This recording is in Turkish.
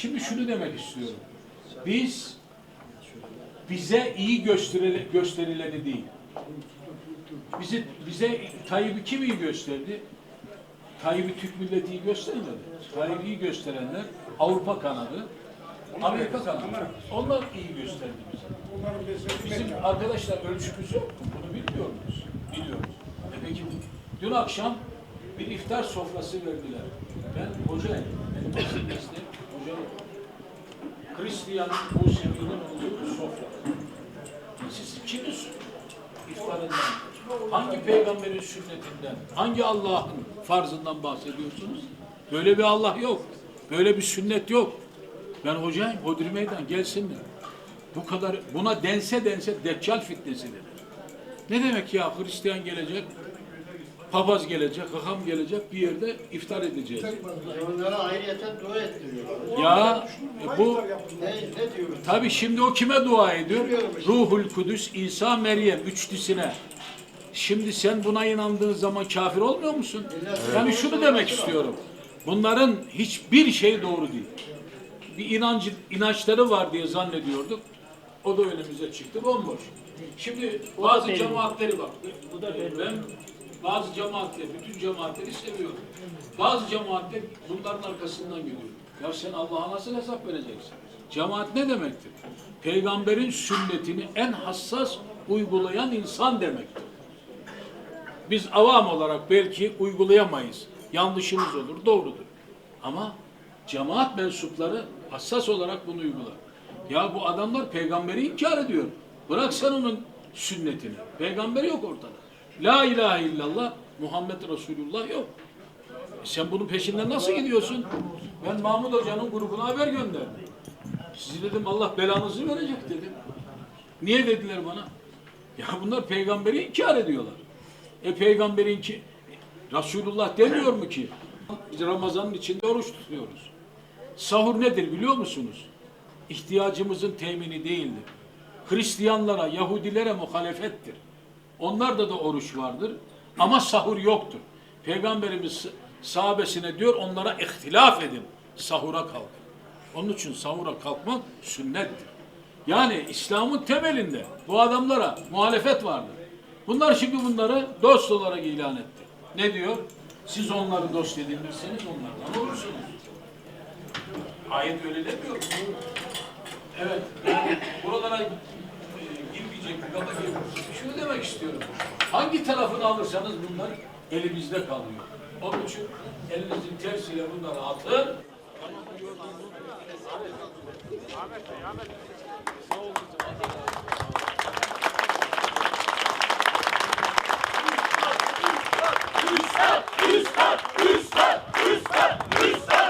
Şimdi şunu demek istiyorum. Biz bize iyi gösterile, gösterileni değil. Bizi, bize Tayyip'i kim iyi gösterdi? Tayyip'i Türk milleti iyi göstermedi. Tayyip'i iyi gösterenler Avrupa kanadı, Amerika kanadı. Onlar iyi gösterdi bize. Bizim arkadaşlar ölçümüz yok. Bunu bilmiyor muyuz? Biliyoruz. E peki dün akşam bir iftar sofrası verdiler. Ben hocayım. Benim. Hristiyan Musevi'nin olduğu sofra. Siz kimin iftarından, hangi peygamberin sünnetinden, hangi Allah'ın farzından bahsediyorsunuz? Böyle bir Allah yok. Böyle bir sünnet yok. Ben hocayım, Hodri Meydan gelsinler. Bu kadar, buna dense dense deccal fitnesi denir. Ne demek ya Hristiyan gelecek, papaz gelecek, hakam gelecek bir yerde iftar edeceğiz. Onlara ayrıyeten dua ettiriyorlar. Ya e, bu Ne, ne diyoruz? Tabi şimdi o kime dua ediyor? Ruhul Kudüs, İsa, Meryem üçlüsüne. Şimdi sen buna inandığın zaman kafir olmuyor musun? Yani şunu demek istiyorum. Bunların hiçbir şey doğru değil. Bir inancı, inançları var diye zannediyorduk. O da önümüze çıktı bomboş. Şimdi bazı cemaatleri bak. Ben bazı cemaatleri, bütün cemaatleri seviyorum. Bazı cemaatler bunların arkasından gidiyor. Ya sen Allah'a nasıl hesap vereceksin? Cemaat ne demektir? Peygamberin sünnetini en hassas uygulayan insan demektir. Biz avam olarak belki uygulayamayız. Yanlışımız olur, doğrudur. Ama cemaat mensupları hassas olarak bunu uygular. Ya bu adamlar peygamberi inkar ediyor. Bırak sen onun sünnetini. Peygamber yok ortada. La ilahe illallah Muhammed Resulullah yok. Sen bunun peşinden nasıl gidiyorsun? Ben Mahmut Hoca'nın grubuna haber gönderdim. Sizi dedim Allah belanızı verecek dedim. Niye dediler bana? Ya bunlar peygamberi inkar ediyorlar. E peygamberin ki Resulullah demiyor mu ki? Biz Ramazan'ın içinde oruç tutuyoruz. Sahur nedir biliyor musunuz? İhtiyacımızın temini değildir. Hristiyanlara, Yahudilere muhalefettir. Onlarda da oruç vardır ama sahur yoktur. Peygamberimiz sahabesine diyor onlara ihtilaf edin. Sahura kalkın. Onun için sahura kalkmak sünnettir. Yani İslam'ın temelinde bu adamlara muhalefet vardır. Bunlar şimdi bunları dost olarak ilan etti. Ne diyor? Siz onları dost edinirseniz onlardan olursunuz. Ayet öyle demiyor. Evet, yani buralara Şunu demek istiyorum. Hangi tarafını alırsanız bunlar elimizde kalıyor. Onun için elinizin tersiyle bunları atın. Üstad, üstad, üstad, üstad, üstad.